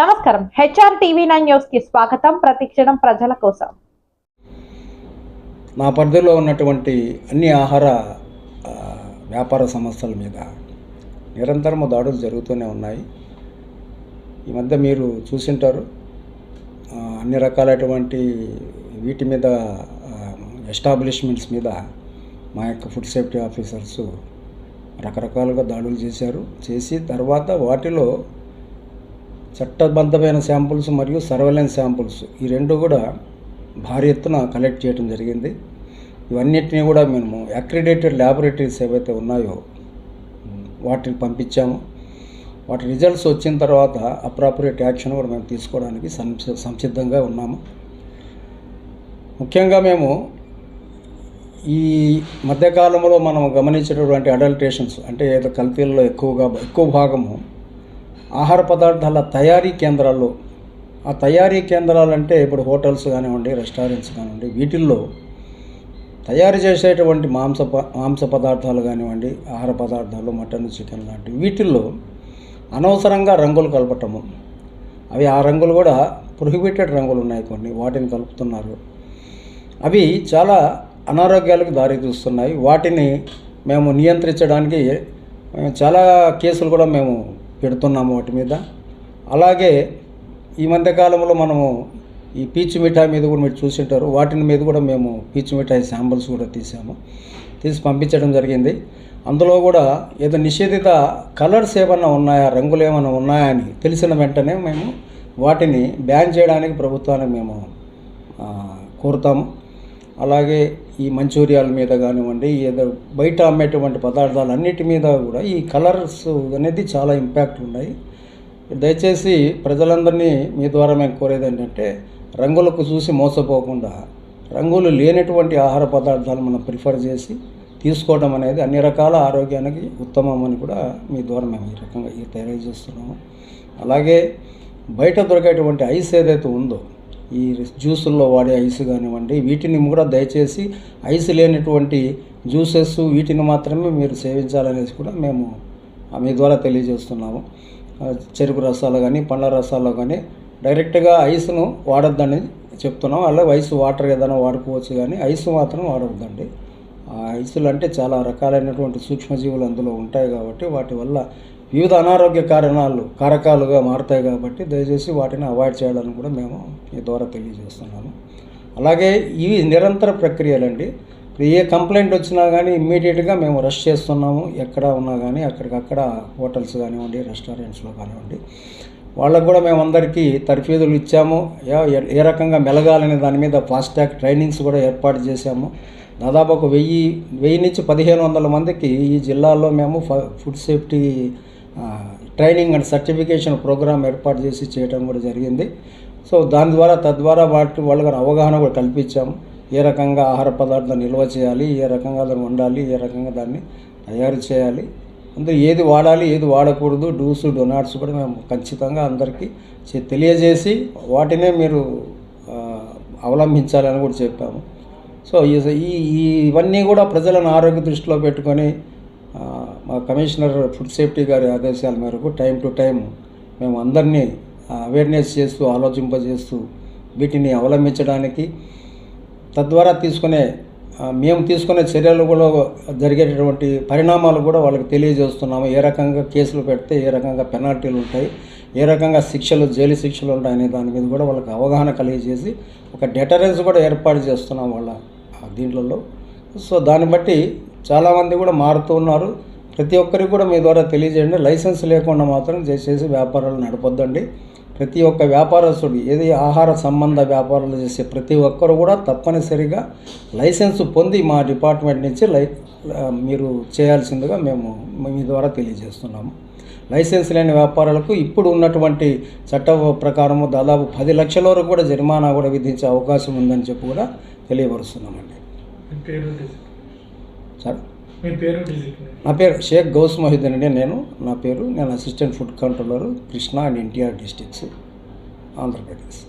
నమస్కారం. HR TV nine న్యూస్కి స్వాగతం. ప్రతిక్షణం ప్రజల కోసం. మా పరిధిలో ఉన్నటువంటి అన్ని ఆహార వ్యాపార సంస్థల మీద నిరంతరము దాడులు జరుగుతూనే ఉన్నాయి. ఈ మధ్య మీరు చూసింటారు అన్ని రకాలైనటువంటి వీటి మీద ఎస్టాబ్లిష్మెంట్స్ మీద మా యొక్క ఫుడ్ సేఫ్టీ ఆఫీసర్స్ రకరకాలుగా దాడులు చేశారు. చేసి తర్వాత వాటిలో చట్టబద్ధమైన శాంపుల్స్ మరియు సర్వేలెన్స్ శాంపుల్స్. ఈ రెండు కూడా భారీ ఎత్తున కలెక్ట్ చేయడం జరిగింది. ఇవన్నిటిని కూడా మేము అక్రిడేటెడ్ ల్యాబొరేటరీస్ ఏవైతే ఉన్నాయో వాటిని పంపించాము. వాటి రిజల్ట్స్ వచ్చిన తర్వాత అప్రాపరియేట్ యాక్షన్ కూడా మేము తీసుకోవడానికి సంసిద్ధంగా ఉన్నాము. ముఖ్యంగా మేము ఈ మధ్యకాలంలో మనం గమనించినటువంటి అడల్టేషన్స్ అంటే ఏదో కల్తీల్లో ఎక్కువగా ఎక్కువ భాగము ఆహార పదార్థాల తయారీ కేంద్రాల్లో. ఆ తయారీ కేంద్రాలు అంటే ఇప్పుడు హోటల్స్ కానివ్వండి రెస్టారెంట్స్ కానివ్వండి వీటిల్లో తయారు చేసేటువంటి మాంస ప- మాంస పదార్థాలు కానివ్వండి ఆహార పదార్థాలు మటన్ చికెన్ లాంటివి వీటిల్లో అనవసరంగా రంగులు కలపటము. అవి ఆ రంగులు కూడా ప్రొహిబిటెడ్ రంగులు ఉన్నాయి కొన్ని వాటిని కలుపుతున్నారు. అవి చాలా అనారోగ్యాలకు దారితీస్తున్నాయి వాటిని మేము నియంత్రించడానికి చాలా కేసులు కూడా మేము పెడుతున్నాము వాటి మీద. అలాగే ఈ మధ్యకాలంలో మనము ఈ పీచు మిఠాయి మీద కూడా మీరు చూసింటారు. వాటిని మీద కూడా మేము పీచు మిఠాయి శాంపుల్స్ కూడా తీసాము. తీసి పంపించడం జరిగింది. అందులో కూడా ఏదో నిషేధిత కలర్స్ ఏమన్నా ఉన్నాయా రంగులు ఏమైనా ఉన్నాయా అని తెలిసిన వెంటనే మేము వాటిని బ్యాన్ చేయడానికి ప్రభుత్వానికి మేము కోరుతాము. అలాగే ఈ మంచూరియాల మీద కానివ్వండి ఏదో బయట అమ్మేటువంటి పదార్థాలు అన్నిటి మీద కూడా ఈ కలర్స్ అనేది చాలా ఇంపాక్ట్ ఉన్నాయి. దయచేసి ప్రజలందరినీ మీ ద్వారా మేము కోరేది ఏంటంటే రంగులకు చూసి మోసపోకుండా రంగులు లేనటువంటి ఆహార పదార్థాలు మనం ప్రిఫర్ చేసి తీసుకోవడం అనేది అన్ని రకాల ఆరోగ్యానికి ఉత్తమం అని కూడా మీ ద్వారా మేము ఈ రకంగా ఈ తెలియజేస్తున్నాము అలాగే బయట దొరికేటువంటి ఐస్ ఏదైతే ఉందో ఈ జ్యూసుల్లో వాడే ఐస్ కానివ్వండి వీటిని కూడా దయచేసి ఐస్ లేనటువంటి జ్యూసెస్ వీటిని మాత్రమే మీరు సేవించాలనేసి కూడా మేము ఆ, మీ ద్వారా తెలియజేస్తున్నాము. చెరుకు రసాలు కానీ పండ్ల రసాల్లో కానీ డైరెక్ట్గా ఐస్ను వాడొద్దని చెప్తున్నాం. అలాగే ఐస్ వాటర్ ఏదైనా వాడుకోవచ్చు కానీ ఐస్ మాత్రం వాడవద్దండి ఆ ఐసులు అంటే చాలా రకాలైనటువంటి సూక్ష్మజీవులు అందులో ఉంటాయి కాబట్టి వాటి వల్ల వివిధ అనారోగ్య కారణాలు కారకాలుగా మారుతాయి కాబట్టి దయచేసి వాటిని అవాయిడ్ చేయాలని కూడా మేము ఈ ద్వారా తెలియజేస్తున్నాము. అలాగే ఇవి నిరంతర ప్రక్రియలండి. ఏ కంప్లైంట్ వచ్చినా కానీ ఇమ్మీడియట్గా మేము రష్ చేస్తున్నాము. ఎక్కడ ఉన్నా కానీ అక్కడికక్కడ హోటల్స్ కానివ్వండి రెస్టారెంట్స్లో కానివ్వండి. వాళ్ళకు కూడా మేము అందరికీ తర్ఫీదులు ఇచ్చాము. ఏ- ఏ రకంగా మెలగాలనే దాని మీద ఫాస్ట్ ట్రాక్ ట్రైనింగ్స్ కూడా ఏర్పాటు చేశాము. దాదాపు ఒక వెయ్యి వెయ్యి నుంచి పదిహేను వందల మందికి ఈ జిల్లాలో మేము ఫ- food safety training and certification programme ఏర్పాటు చేసి చేయడం కూడా జరిగింది. సో దాని ద్వారా తద్వారా వాటి వాళ్ళకి అవగాహన కూడా కల్పించాము. ఏ రకంగా ఆహార పదార్థాలు నిల్వ చేయాలి ఏ రకంగా దాన్ని వండాలి ఏ రకంగా దాన్ని తయారు చేయాలి అందులో ఏది వాడాలి ఏది వాడకూడదు డూస్ డొనాట్స్ కూడా మేము ఖచ్చితంగా అందరికీ తెలియజేసి వాటినే మీరు అవలంబించాలని కూడా చెప్పాము. సో ఈ ఈ- ఇవన్నీ కూడా ప్రజలను ఆరోగ్య దృష్టిలో పెట్టుకొని కమిషనర్ ఫుడ్ సేఫ్టీ గారి ఆదేశాల మేరకు టైం టు టైం మేము అందరినీ అవేర్నెస్ చేస్తూ ఆలోచింపజేస్తూ వీటిని అవలంబించడానికి తద్వారా తీసుకునే మేము తీసుకునే చర్యలు కూడా జరిగేటటువంటి పరిణామాలు కూడా వాళ్ళకి తెలియజేస్తున్నాము. ఏ రకంగా కేసులు పెడితే ఏ రకంగా పెనాల్టీలు ఉంటాయి ఏ రకంగా శిక్షలు జైలు శిక్షలు ఉంటాయనే దాని మీద కూడా వాళ్ళకి అవగాహన కలిగజేసి ఒక డెటరెన్స్ కూడా ఏర్పాటు చేస్తున్నాం వాళ్ళ దీంట్లలో. దీంట్లో సో దాన్ని బట్టి చాలామంది కూడా మారుతూ ఉన్నారు. ప్రతి ఒక్కరికి కూడా మీ ద్వారా తెలియజేయండి. లైసెన్స్ లేకుండా మాత్రం చేసేసి వ్యాపారాలు నడపొద్దండి. ప్రతి ఒక్క వ్యాపారస్తుడు ఏది ఆహార సంబంధ వ్యాపారాలు చేసే ప్రతి ఒక్కరు కూడా తప్పనిసరిగా లైసెన్స్ పొంది మా డిపార్ట్మెంట్ నుంచి లై మీరు చేయాల్సిందిగా మేము మీ ద్వారా తెలియజేస్తున్నాము. లైసెన్స్ లేని వ్యాపారాలకు ఇప్పుడు ఉన్నటువంటి చట్ట ప్రకారము దాదాపు పది లక్షల వరకు కూడా జరిమానా కూడా విధించే అవకాశం ఉందని చెప్పి కూడా తెలియపరుస్తున్నామండి. సార్? నా పేరు షేక్ గౌస్ మొహిద్దీన్ అండి నేను. నా పేరు నేను assistant food controller Krishna and NTR districts Andhra Pradesh.